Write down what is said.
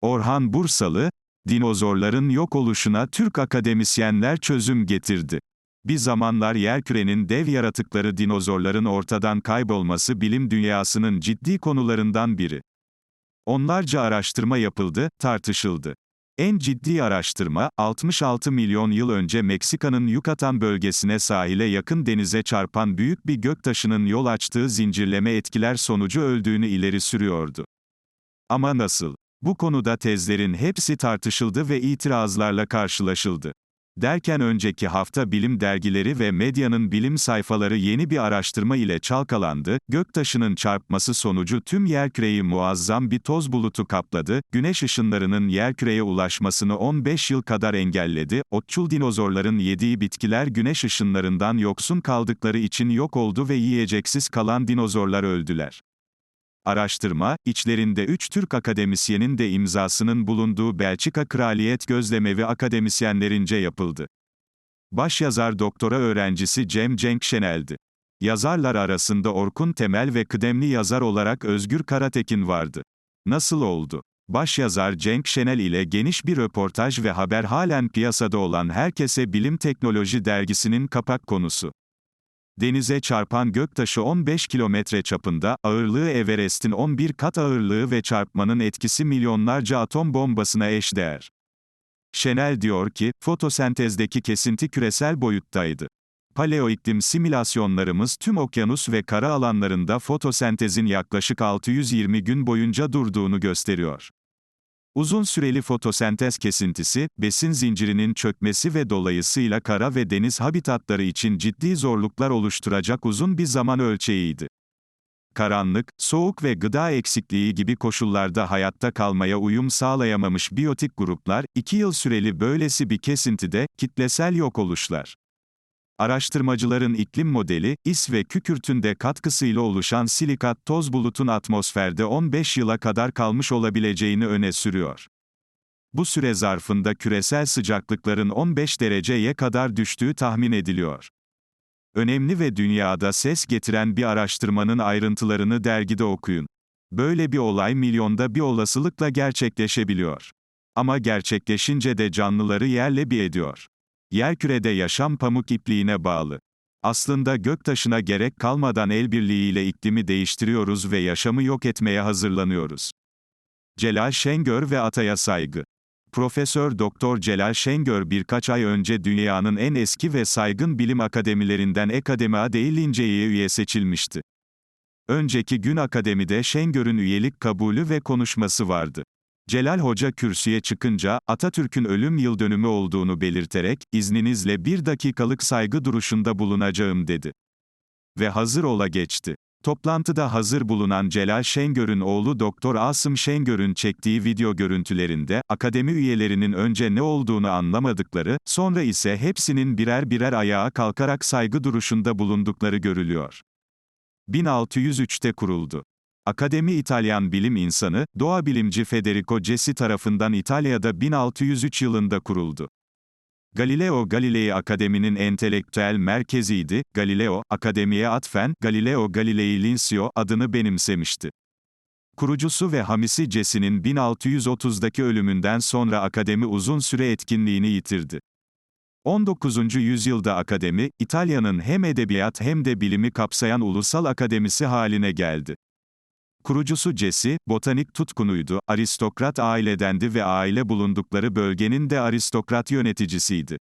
Orhan Bursalı, dinozorların yok oluşuna Türk akademisyenler çözüm getirdi. Bir zamanlar yerkürenin dev yaratıkları dinozorların ortadan kaybolması bilim dünyasının ciddi konularından biri. Onlarca araştırma yapıldı, tartışıldı. En ciddi araştırma, 66 milyon yıl önce Meksika'nın Yucatan bölgesine sahile yakın denize çarpan büyük bir göktaşının yol açtığı zincirleme etkiler sonucu öldüğünü ileri sürüyordu. Ama nasıl? Bu konuda tezlerin hepsi tartışıldı ve itirazlarla karşılaşıldı. Derken önceki hafta bilim dergileri ve medyanın bilim sayfaları yeni bir araştırma ile çalkalandı, göktaşının çarpması sonucu tüm yerküreyi muazzam bir toz bulutu kapladı, güneş ışınlarının yerküreye ulaşmasını 15 yıl kadar engelledi, otçul dinozorların yediği bitkiler güneş ışınlarından yoksun kaldıkları için yok oldu ve yiyeceksiz kalan dinozorlar öldüler. Araştırma, içlerinde üç Türk akademisyenin de imzasının bulunduğu Belçika Kraliyet Gözlemevi akademisyenlerince yapıldı. Başyazar doktora öğrencisi Cem Cenk Şenel'di. Yazarlar arasında Orkun Temel ve kıdemli yazar olarak Özgür Karatekin vardı. Nasıl oldu? Başyazar Cenk Şenel ile geniş bir röportaj ve haber halen piyasada olan Herkese Bilim Teknoloji dergisinin kapak konusu. Denize çarpan göktaşı 15 kilometre çapında, ağırlığı Everest'in 11 kat ağırlığı ve çarpmanın etkisi milyonlarca atom bombasına eşdeğer. Şenel diyor ki, fotosentezdeki kesinti küresel boyuttaydı. Paleoiklim simülasyonlarımız tüm okyanus ve kara alanlarında fotosentezin yaklaşık 620 gün boyunca durduğunu gösteriyor. Uzun süreli fotosentez kesintisi, besin zincirinin çökmesi ve dolayısıyla kara ve deniz habitatları için ciddi zorluklar oluşturacak uzun bir zaman ölçeğiydi. Karanlık, soğuk ve gıda eksikliği gibi koşullarda hayatta kalmaya uyum sağlayamamış biyotik gruplar, iki yıl süreli böylesi bir kesintide, kitlesel yok oluşlar. Araştırmacıların iklim modeli, is ve kükürtün de katkısıyla oluşan silikat toz bulutun atmosferde 15 yıla kadar kalmış olabileceğini öne sürüyor. Bu süre zarfında küresel sıcaklıkların 15 dereceye kadar düştüğü tahmin ediliyor. Önemli ve dünyada ses getiren bir araştırmanın ayrıntılarını dergide okuyun. Böyle bir olay milyonda bir olasılıkla gerçekleşebiliyor. Ama gerçekleşince de canlıları yerle bir ediyor. Yerkürede yaşam pamuk ipliğine bağlı. Aslında göktaşına gerek kalmadan el birliğiyle iklimi değiştiriyoruz ve yaşamı yok etmeye hazırlanıyoruz. Celal Şengör ve Ataya saygı. Profesör Doktor Celal Şengör birkaç ay önce dünyanın en eski ve saygın bilim akademilerinden Ekademi Adayı Lince'ye üye seçilmişti. Önceki gün akademide Şengör'ün üyelik kabulü ve konuşması vardı. Celal Hoca kürsüye çıkınca, Atatürk'ün ölüm yıl dönümü olduğunu belirterek, izninizle bir dakikalık saygı duruşunda bulunacağım dedi. Ve hazır ola geçti. Toplantıda hazır bulunan Celal Şengör'ün oğlu Doktor Asım Şengör'ün çektiği video görüntülerinde, akademi üyelerinin önce ne olduğunu anlamadıkları, sonra ise hepsinin birer birer ayağa kalkarak saygı duruşunda bulundukları görülüyor. 1603'te kuruldu. Akademi İtalyan bilim insanı, doğa bilimci Federico Cesi tarafından İtalya'da 1603 yılında kuruldu. Galileo Galilei Akademi'nin entelektüel merkeziydi, Galileo, akademiye atfen, Galileo Galilei Linsio adını benimsemişti. Kurucusu ve hamisi Cesi'nin 1630'daki ölümünden sonra akademi uzun süre etkinliğini yitirdi. 19. yüzyılda akademi, İtalya'nın hem edebiyat hem de bilimi kapsayan ulusal akademisi haline geldi. Kurucusu Cesi, botanik tutkunuydu, aristokrat ailedendi ve aile bulundukları bölgenin de aristokrat yöneticisiydi.